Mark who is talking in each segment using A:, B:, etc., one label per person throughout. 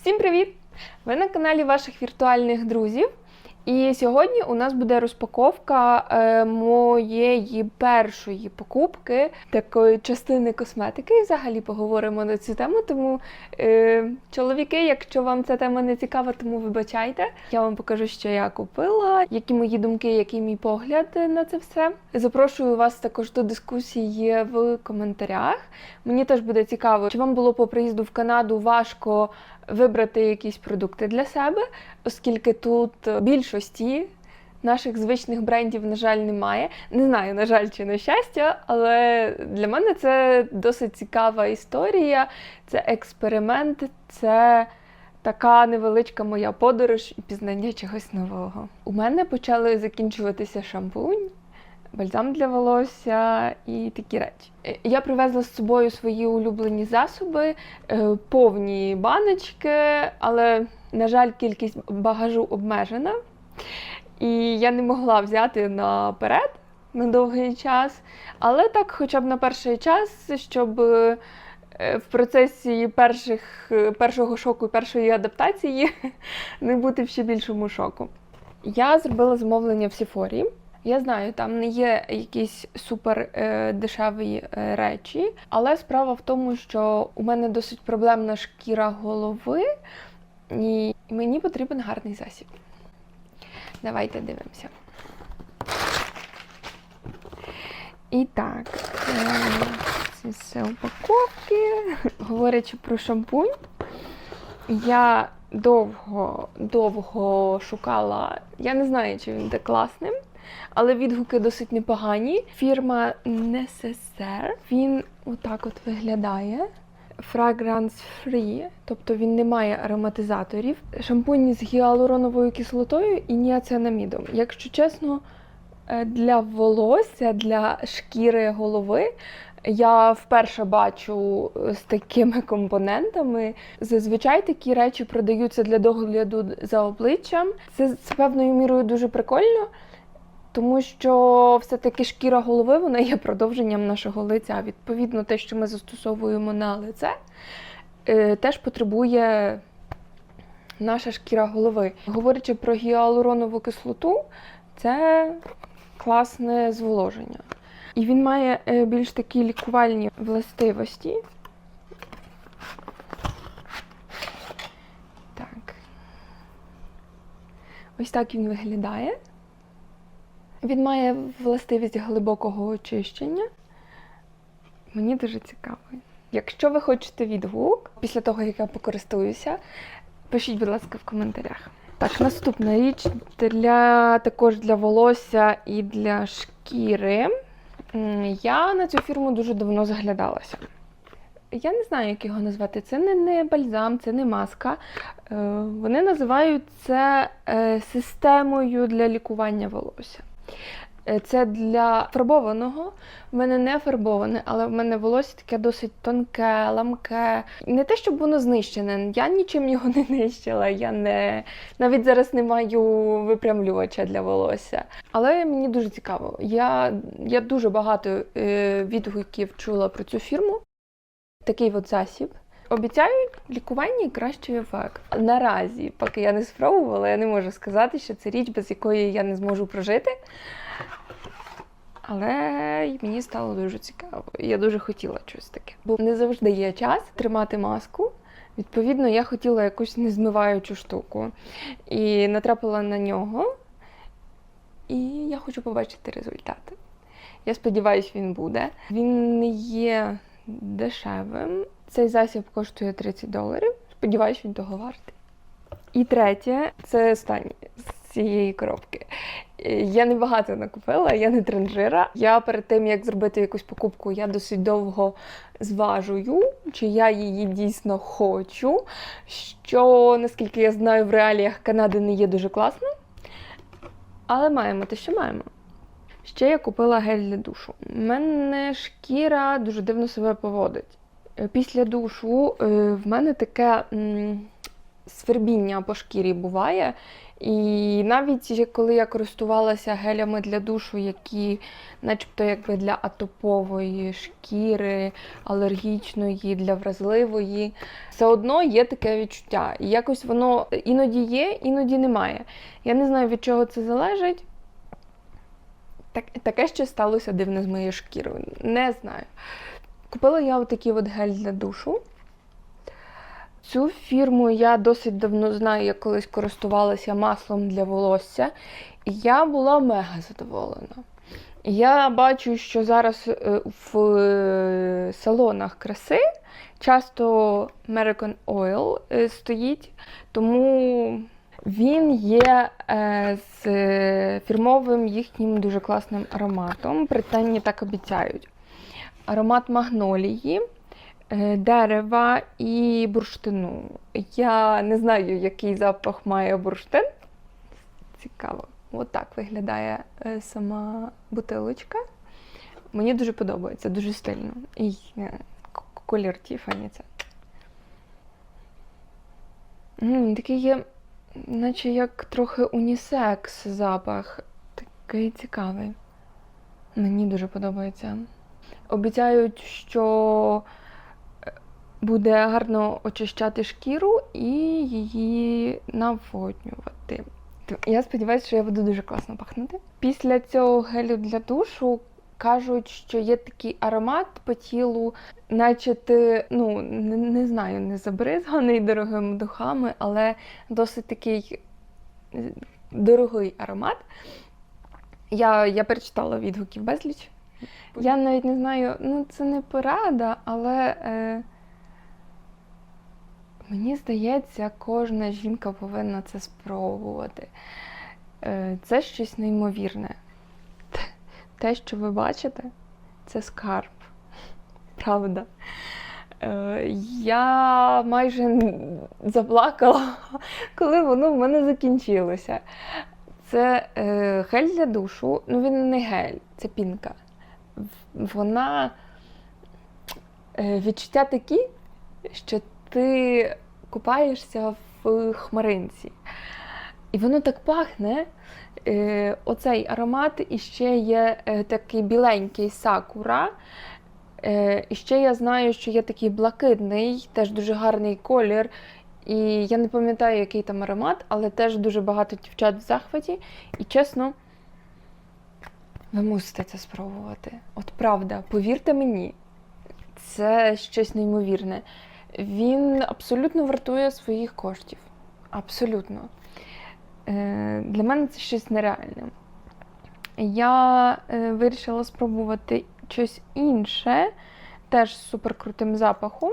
A: Всім привіт! Ви на каналі ваших віртуальних друзів. І сьогодні у нас буде розпаковка е, моєї першої покупки, такої частини косметики. І взагалі поговоримо на цю тему. Тому е, чоловіки, якщо вам ця тема не цікава, тому вибачайте. Я вам покажу, що я купила, які мої думки, який мій погляд на це все. Запрошую вас також до дискусії в коментарях. Мені теж буде цікаво, чи вам було по приїзду в Канаду важко вибрати якісь продукти для себе, оскільки тут більшості наших звичних брендів, на жаль, немає. Не знаю, на жаль, чи на щастя, але для мене це досить цікава історія, це експеримент, це. Така невеличка моя подорож і пізнання чогось нового. У мене почали закінчуватися шампунь, бальзам для волосся і такі речі. Е, Я привезла з собою свої улюблені засоби, е, повні баночки, але, на жаль, кількість багажу обмежена. І я не могла взяти наперед на довгий час. Але так, хоча б на перший час, щоб е, в процесі перших, е, першого шоку першої адаптації не бути в ще більшому шоку. Я зробила замовлення в Сіфорі. Я знаю, там не є якісь супер е, дешеві е, речі, але справа в тому, що у мене досить проблемна шкіра голови, і мені потрібен гарний засіб. Давайте дивимося. І так, е, це все упаковки. Говорячи про шампунь, я довго, довго шукала. Я не знаю, чи він буде класним, але відгуки досить непогані. Фірма Necessaire. Він отак от виглядає. Fragrance free, тобто він не має ароматизаторів. Шампунь з гіалуроновою кислотою і ніацинамідом. Якщо чесно, е, для волосся, для шкіри голови я вперше бачу е, з такими компонентами. Зазвичай такі речі продаються для догляду за обличчям. Це, це певною мірою дуже прикольно. Тому що все-таки шкіра голови вона є продовженням нашого лиця. Відповідно, те, що ми застосовуємо на лице, е, теж потребує наша шкіра голови. Говорячи про гіалуронову кислоту, це класне зволоження. І він має е, більш такі лікувальні властивості. Так. Ось так він виглядає. Він має властивість глибокого очищення. Мені дуже цікаво. Якщо ви хочете відгук після того, як я покористуюся, пишіть, будь ласка, в коментарях. Так, наступна річ для також для волосся і для шкіри. Я на цю фірму дуже давно заглядалася. Я не знаю, як його назвати. Це не, не бальзам, це не маска. Е, Вони називають це е, системою для лікування волосся. Е, Це для фарбованого. В мене не фарбоване, але в мене волосся таке досить тонке, ламке. Не те, щоб воно знищене. Я нічим його не нищила. Я не навіть зараз не маю випрямлювача для волосся. Але мені дуже цікаво. Я, я дуже багато е, відгуків чула про цю фірму. Такий от засіб. Обіцяють лікування і кращий ефект. Наразі, поки я не спробувала, я не можу сказати, що це річ, без якої я не зможу прожити. Але мені стало дуже цікаво. Я дуже хотіла щось таке. Бо не завжди є час тримати маску. Відповідно, я хотіла якусь незмиваючу штуку. І натрапила на нього. І я хочу побачити результати. Я сподіваюся, він буде. Він не є дешевим. Цей засіб коштує 30 доларів. Сподіваюсь, він того вартий. І третє це останнє з цієї коробки. Е, Я не багато накупила, я не транжира. Я перед тим, як зробити якусь покупку, я досить довго зважую, чи я її дійсно хочу. Що, наскільки я знаю, в реаліях Канади не є дуже класно. Але маємо те, що маємо. Ще я купила гель для душу. У мене шкіра дуже дивно себе поводить. Е, Після душу е, в мене таке свербіння по шкірі буває. І навіть коли я користувалася гелями для душу, які начебто якби для атопової шкіри, алергічної, для вразливої, все одно є таке відчуття. І якось воно іноді є, іноді немає. Я не знаю, від чого це залежить. Так, таке ще сталося дивне з моєю шкірою. Не знаю. Купила я отакий от гель для душу. Цю фірму я досить давно знаю, я колись користувалася маслом для волосся, і я була мега задоволена. Я бачу, що зараз е, в е, салонах краси часто American Oil е, стоїть, тому він є з фірмовим їхнім дуже класним ароматом. Британії так обіцяють. Аромат магнолії, е, дерева і бурштину. Я не знаю, який запах має бурштин. Цікаво. Отак виглядає е, сама бутилочка. Мені дуже подобається, дуже стильно. І е, колір Тіфані це. Такий є, наче як трохи унісекс запах. Такий цікавий. Мені дуже подобається. Обіцяють, що е, буде гарно очищати шкіру і її наводнювати. Я сподіваюся, що я буду дуже класно пахнути. Після цього гелю для душу кажуть, що є такий аромат по тілу, наче ти, ну, не, не знаю, не забризганий дорогими духами, але досить такий е, дорогий аромат. Я, я перечитала відгуків безліч. Я навіть не знаю, ну це не порада, але е, мені здається, кожна жінка повинна це спробувати. Е, це щось неймовірне. Те- що ви бачите, це скарб. Правда. Е, я майже заплакала, коли воно в мене закінчилося. Це е, гель для душу, ну він не гель, це пінка. Вона е, відчуття такі, що ти купаєшся в хмаринці. І воно так пахне. Е, оцей аромат і ще є е, такий біленький сакура. І ще я знаю, що є такий блакитний, теж дуже гарний колір. І я не пам'ятаю, який там аромат, але теж дуже багато дівчат в захваті. І чесно, ви мусите це спробувати. От правда, повірте мені, це щось неймовірне. Він абсолютно вартує своїх коштів. Абсолютно. Е, Для мене це щось нереальне. Я е, вирішила спробувати щось інше, теж з суперкрутим запахом.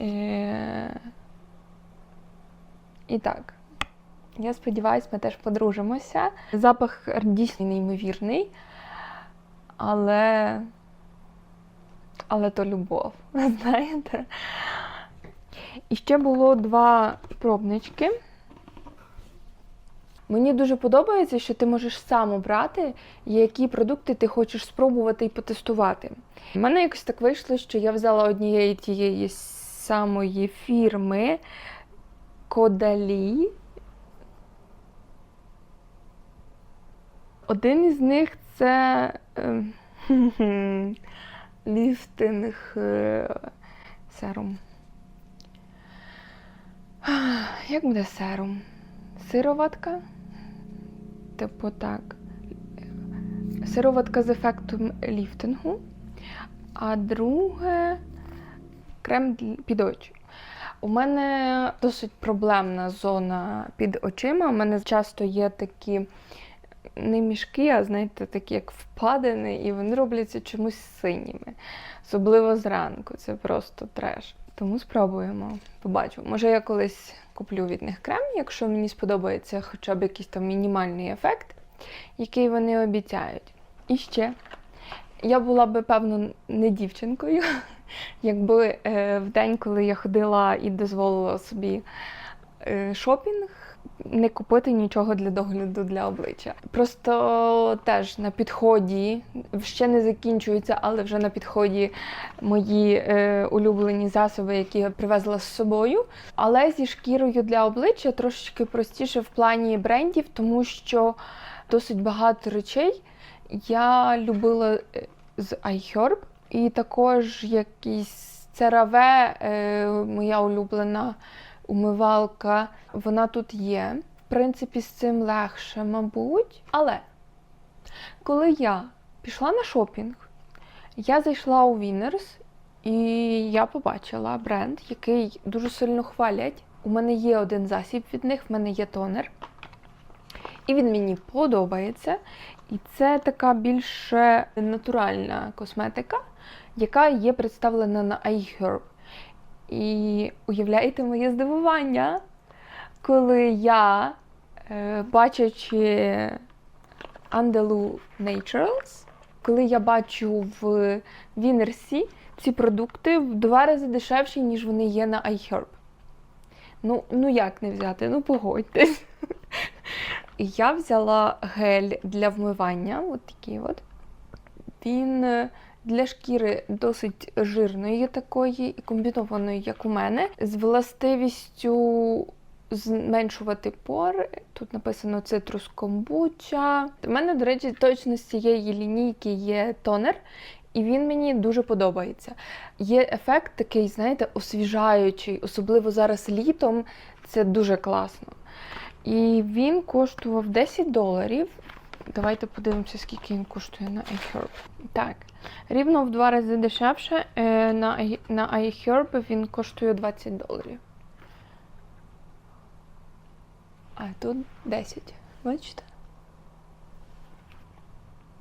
A: Е, І так, я сподіваюся, ми теж подружимося. Запах дійсно неймовірний, але, але то любов, знаєте. І ще було два пробнички. Мені дуже подобається, що ти можеш сам обрати, які продукти ти хочеш спробувати і потестувати. У мене якось так вийшло, що я взяла однієї тієї самої фірми Кодалі. Один із них це е, ліфтинг е, серум. Як буде серум? Сироватка? Типу так. Сироватка з ефектом ліфтингу, а друге крем під очі. У мене досить проблемна зона під очима. У мене часто є такі не мішки, а знаєте, такі як впадини, і вони робляться чомусь синіми. Особливо зранку. Це просто треш. Тому спробуємо. Побачимо. Може, я колись куплю від них крем, якщо мені сподобається хоча б якийсь там мінімальний ефект, який вони обіцяють. І ще. Я була би, певно, не дівчинкою, якби е, в день, коли я ходила і дозволила собі е, шопінг. Не купити нічого для догляду для обличчя. Просто теж на підході ще не закінчується, але вже на підході мої е, улюблені засоби, які я привезла з собою. Але зі шкірою для обличчя трошечки простіше в плані брендів, тому що досить багато речей я любила е, з iHerb. І також якісь CeraVe, е, моя улюблена умивалка, вона тут є. В принципі, з цим легше, мабуть. Але коли я пішла на шопінг, я зайшла у Winners і я побачила бренд, який дуже сильно хвалять. У мене є один засіб від них, в мене є тонер. І він мені подобається. І це така більш натуральна косметика, яка є представлена на iHerb. І уявляєте моє здивування, коли я, е, бачачи Andalou Naturals, коли я бачу в Вінерсі ці продукти в два рази дешевші, ніж вони є на iHerb. Ну, ну як не взяти? Ну погодьтесь. Я взяла гель для вмивання, от такий от. Він для шкіри досить жирної такої і комбінованої, як у мене, з властивістю зменшувати пори. Тут написано цитрус комбуча. У мене, до речі, точно з цієї лінійки є тонер. І він мені дуже подобається. Є ефект такий, знаєте, освіжаючий, особливо зараз літом. Це дуже класно. І він коштував 10 доларів. Давайте подивимося, скільки він коштує на iHerb. Так, рівно в два рази дешевше. Е, На, на iHerb він коштує 20 доларів. А тут 10. Бачите?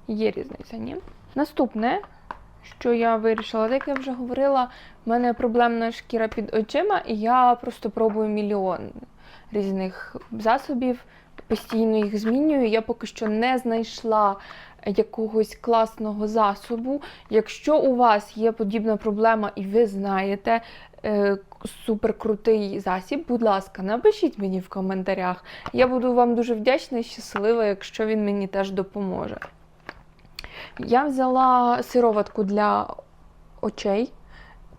A: Є різниця, ні? Наступне, що я вирішила, так як я вже говорила, в мене проблемна шкіра під очима, і я просто пробую мільйон різних засобів, постійно їх змінюю. Я поки що не знайшла якогось класного засобу. Якщо у вас є подібна проблема і ви знаєте е, суперкрутий засіб, будь ласка, напишіть мені в коментарях. Я буду вам дуже вдячна і щаслива, якщо він мені теж допоможе. Я взяла сироватку для очей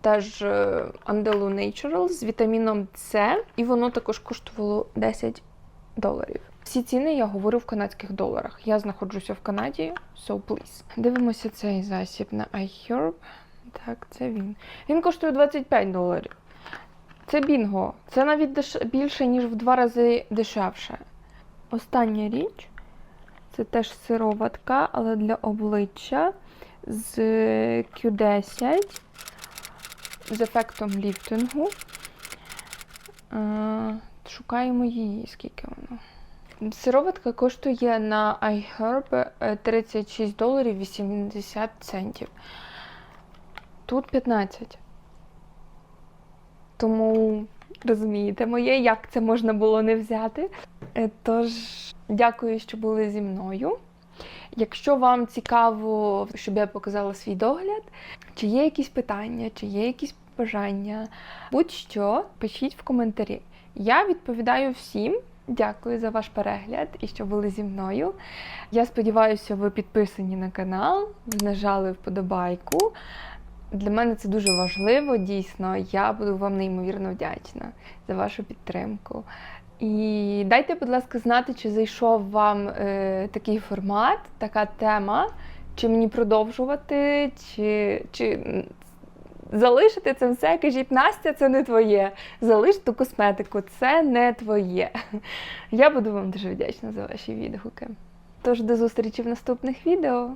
A: теж е, Andalou Naturals з вітаміном С, і воно також коштувало 10 доларів. Всі ціни я говорю в канадських доларах. Я знаходжуся в Канаді, so please. Дивимося цей засіб на iHerb. Так, це він. Він коштує 25 доларів. Це бінго. Це навіть деш... більше, ніж в два рази дешевше. Остання річ це теж сироватка, але для обличчя з Q10 з ефектом ліфтингу. Е, Шукаємо її, скільки воно. Сироватка коштує на iHerb е, 36 доларів 80 центів. Тут 15. Тому розумієте моє, як це можна було не взяти. Е, Тож, дякую, що були зі мною. Якщо вам цікаво, щоб я показала свій догляд, чи є якісь питання, чи є якісь бажання, будь-що, пишіть в коментарі. Я відповідаю всім. Дякую за ваш перегляд і що були зі мною. Я сподіваюся, ви підписані на канал, нажали вподобайку. Для мене це дуже важливо, дійсно. Я буду вам неймовірно вдячна за вашу підтримку. І дайте, будь ласка, знати, чи зайшов вам е, такий формат, така тема, чи мені продовжувати, чи, чи залишити це все. Кажіть, Настя, це не твоє. Залиш ту косметику, це не твоє. Я буду вам дуже вдячна за ваші відгуки. Тож до зустрічі в наступних відео.